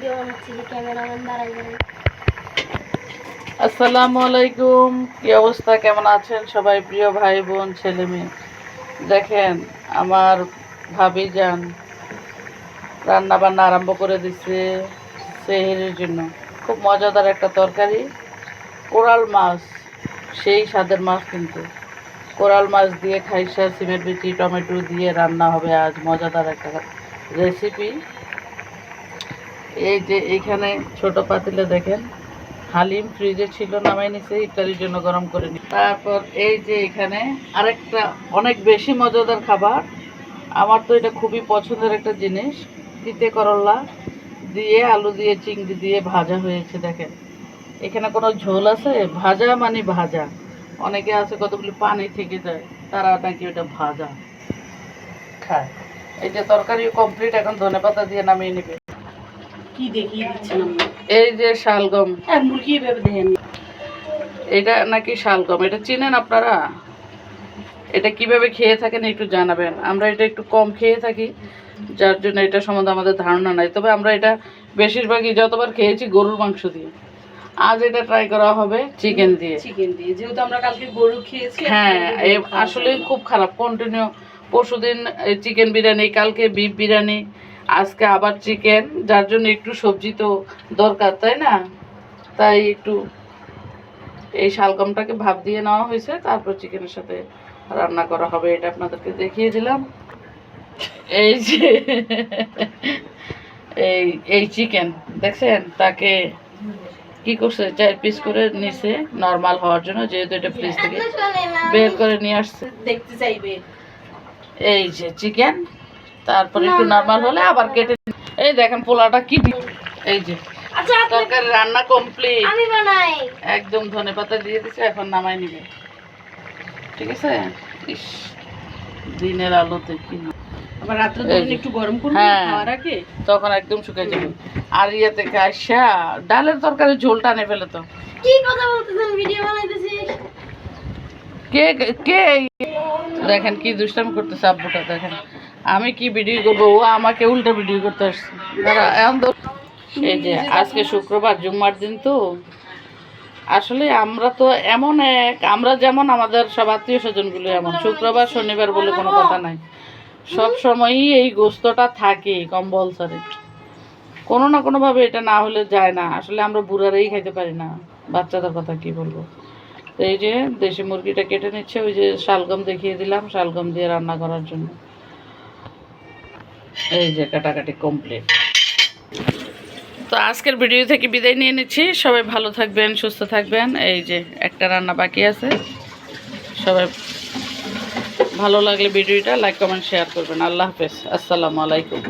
Video আসসালামু আলাইকুম, কি অবস্থা, কেমন আছেন সবাই? প্রিয় ভাই, বোন, ছেলে, মেয়ে। দেখেন, আমার ভাবি যান রান্না বান্না আরম্ভ করে দিচ্ছে সেহেরির জন্য। খুব মজাদার একটা তরকারি, কোরাল মাছ, সেই স্বাদের মাছ কিন্তু। কোরাল মাছ দিয়ে খাইসা, সিমের বিচি, টমেটো দিয়ে রান্না হবে আজ। মজাদার একটা রেসিপি। এই যে এইখানে ছোট পাতিলে দেখেন হালিম ফ্রিজে ছিল নামাই নিছে ইফতারির জন্য গরম করে নি তারপর এই যে এখানে আরেকটা অনেক বেশি মজাদার খাবার। আমার তো এটা খুবই পছন্দের একটা জিনিস তিতে করল্লা দিয়ে আলু দিয়ে চিংড়ি দিয়ে ভাজা হয়েছে দেখেন। এখানে কোনো ঝোল আছে? ভাজা মানে ভাজা। অনেকে আছে কতগুলি পানি থেকে যায় তারা নাকি ওটা ভাজা। খায়। এই যে তরকারি কমপ্লিট এখন ধনেপাতা দিয়ে নামিয়ে নেবে। কি দেখিয়ে দিচ্ছেন এই যে শালগম। এক মুরগি ভেবে দেখেন এটা নাকি শালগম? এটা চিনেন আপনারা? এটা কীভাবে খেয়ে থাকেন একটু জানাবেন। আমরা এটা একটু কম খেয়ে থাকি যার জন্য এটা সম্বন্ধে আমাদের ধারণা নাই। তবে আমরা এটা বেশিরভাগই যতবার খেয়েছি গরুর মাংস দিয়ে। আজ এটা ট্রাই করা হবে চিকেন দিয়ে। চিকেন দিয়ে। যেহেতু আমরা কালকে গরু খেয়েছি হ্যাঁ আসলে খুব খারাপ। কন্টিনিউ পরশুদিন চিকেন বিরিয়ানি কালকে বিফ বিরিয়ানি আজকে আবার চিকেন যার জন্য একটু সবজি তো দরকার তাই না? তাই একটু এই শালগমটাকে ভাপ দিয়ে নেওয়া হয়েছে তারপর চিকেনের সাথে রান্না করা হবে এটা আপনাদেরকে দেখিয়ে দিলাম। এই যে এই এই চিকেন দেখছেন? তাকে কি করছে? চার পিস করে নিছে নর্মাল হওয়ার জন্য যেহেতু এটা ফ্রিজ থেকে বের করে নিয়ে আসছে। দেখতে চাইবে। এই যে চিকেন তারপর একটু নর্মাল হলে আবার কেটে এই দেখেন পোলাটা কি এই যে আচ্ছা তরকারি রান্না কমপ্লিট আমি বানাই। একদম ধনে পাতা দিয়ে দিছে এখন নামাই নিবে। ঠিক আছে? ইস দিনের আলোতে কি আবার রাত্রে এই একটু গরম করব হ্যাঁ। খাওয়ার আগে? তখন একদম শুকিয়ে যাবে। আর ইয়ে থেকে ডালের তরকারি ঝোল টানে ফেলে তো। কি কথা বলতেছেন ভিডিও বানাইতেছি কে কে দেখেন কি দুষ্টামি করতেছে আব্বুটা দেখেন। আমি কি ভিডিও করব? ও আমাকে উল্টা ভিডিও করতে আসছে। দাঁড়া, এখন তো এই যে আজকে শুক্রবার জুম্মার দিন তো। আসলে আমরা তো এমন এক আমরা যেমন আমাদের সব আত্মীয় স্বজনগুলো এমন। শুক্রবার শনিবার বলে কোনো কথা নাই। সব সময়ই এই গোস্তটা থাকে কম্পালসারি। কোনো না কোনোভাবে এটা না হলে যায় না। আসলে আমরা বুড়ারাই খাইতে পারি না। বাচ্চাদের কথা কি বলব? তো এই যে দেশি মুরগিটা কেটে নিচ্ছে ওই যে শালগম দেখিয়ে দিলাম শালগম দিয়ে রান্না করার জন্য। এই যে কাটাকাটি কমপ্লিট তো আজকের ভিডিও থেকে বিদায় নিয়ে নিচ্ছি। সবাই ভালো থাকবেন, সুস্থ থাকবেন। এই যে একটা রান্না বাকি আছে। সবাই ভালো লাগলে ভিডিওটা লাইক, কমেন্ট শেয়ার করবেন। আল্লাহ হাফেজ। আসসালামু আলাইকুম।